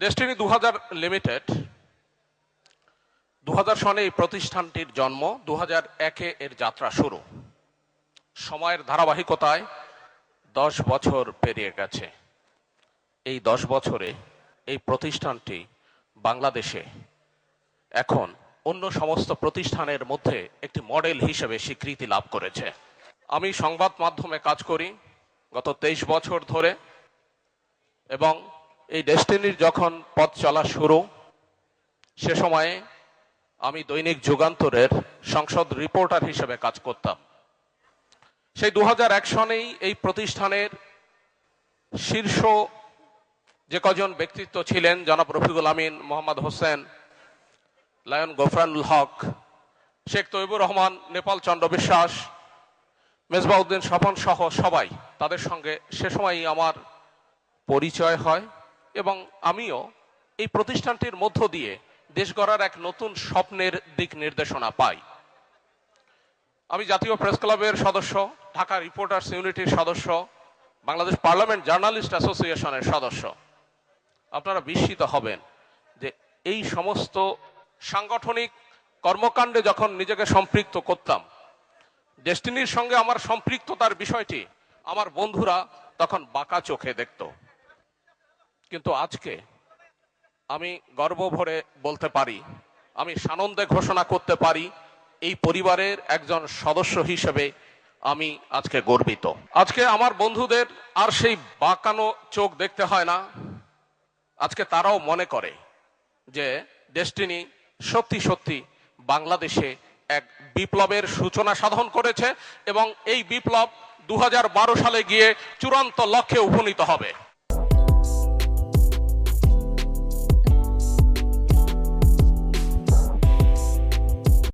Destiny দু হাজার limited দু হাজার সনে এই প্রতিষ্ঠানটির জন্ম দু হাজার একে এর যাত্রা শুরু। সময়ের ধারাবাহিকতায় দশ বছর পেরিয়ে গেছে। এই দশ বছরে এই প্রতিষ্ঠানটি বাংলাদেশে এখন অন্য সমস্ত প্রতিষ্ঠানের মধ্যে একটি মডেল হিসেবে স্বীকৃতি লাভ করেছে। আমি সংবাদ মাধ্যমে কাজ করি গত তেইশ বছর ধরে এবং এই ডেস্টিনির যখন পথ চলা শুরু, সে সময়ে আমি দৈনিক যুগান্তরের সংসদ রিপোর্টার হিসেবে কাজ করতাম। সেই দু হাজার এক সনেই এই প্রতিষ্ঠানের শীর্ষ যে কজন ব্যক্তিত্ব ছিলেন, জনাব রফিকুল আমিন, মোহাম্মদ হোসেন, লায়ন গোফরানুল হক, শেখ তৈবুর রহমান, নেপাল চন্দ্র বিশ্বাস, মেজবাউদ্দিন স্বপন সহ সবাই তাদের সঙ্গে সে সময়ই আমার পরিচয় হয়। এবং আমিও এই প্রতিষ্ঠানটির মধ্য দিয়ে দেশ গড়ার এক নতুন স্বপ্নের দিক নির্দেশনা পাই। আমি জাতীয় প্রেস ক্লাবের সদস্য, ঢাকা রিপোর্টার্স ইউনিটির সদস্য, বাংলাদেশ পার্লামেন্ট জার্নালিস্ট অ্যাসোসিয়েশনের সদস্য। আপনারা বিস্মিত হবেন যে এই সমস্ত সাংগঠনিক কর্মকাণ্ডে যখন নিজেকে সম্পৃক্ত করতাম, ডেস্টিনির সঙ্গে আমার সম্পৃক্ততার বিষয়টি আমার বন্ধুরা তখন বাঁকা চোখে দেখত। কিন্তু আজকে আমি গর্ব ভরে বলতে পারি, আমি সানন্দে ঘোষণা করতে পারি, এই পরিবারের একজন সদস্য হিসেবে আমি আজকে গর্বিত। আজকে আমার বন্ধুদের আর সেই বাঁকানো চোখ দেখতে হয় না, আজকে তারাও মনে করে যে ডেস্টিনি সত্যি সত্যি বাংলাদেশে এক বিপ্লবের সূচনা সাধন করেছে এবং এই বিপ্লব দু হাজার বারো সালে গিয়ে চূড়ান্ত লক্ষ্যে উপনীত হবে।